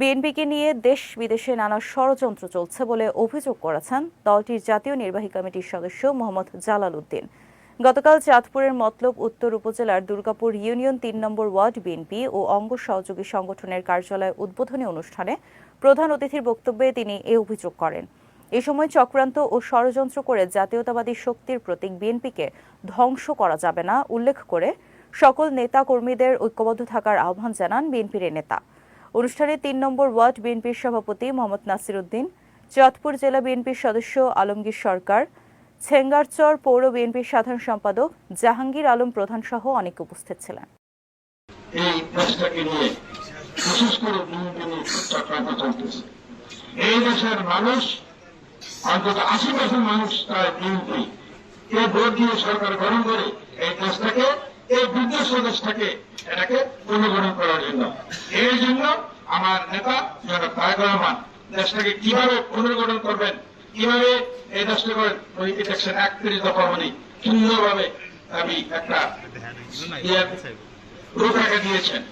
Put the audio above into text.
বিএনপিকে নিয়ে দেশ বিদেশে নানা ষড়যন্ত্র চলছে বলে অভিযোগ করেছেন দলটির জাতীয় নির্বাহী কমিটির সদস্য মোহাম্মদ জালাল উদ্দিন। গতকাল চাঁদপুরের মতলব উত্তর উপজেলার দুর্গাপুর ইউনিয়ন তিন নম্বর ওয়ার্ড বিএনপি ও অঙ্গ সহযোগী সংগঠনের কার্যালয় উদ্বোধনী অনুষ্ঠানে প্রধান অতিথির বক্তব্যে তিনি এ অভিযোগ করেন। এ সময় চক্রান্ত ও ষড়যন্ত্র করে জাতীয়তাবাদী শক্তির প্রতীক বিএনপিকে ধ্বংস করা যাবে না, উল্লেখ করে সকল নেতা কর্মীদের ঐক্যবদ্ধ থাকার আহ্বান জানান বিএনপির নেতা। অনুষ্ঠানে তিন নম্বর ওয়ার্ড বিএনপির সভাপতি মোহাম্মদ নাসির উদ্দিন চাঁদপুর জেলা বিএনপির সদস্য আলমগীর সরকার, ছেঙ্গারচর পৌর বিএনপির সাধারণ সম্পাদক জাহাঙ্গীর আলম প্রধান সহ অনেকে উপস্থিত ছিলেন। এই এই দেশের মানুষ, অন্তত আশি পার্সেন্ট মানুষ তার বিএনপি। কে ভোট দিয়ে সরকার গঠন করে এই দেশটাকে এই বিদ্বেষ দেশটাকে এটাকে পুনর্গঠন আমার নেতা জনাব তারেক রহমান দেশটাকে কীভাবে পুনর্গঠন করবেন কীভাবে এই দেশটা করেন উনি দেখছেন একত্রিশ দফা মানে সুন্দরভাবে আমি একটা ইয়ে রূপরেখা দিয়েছেন।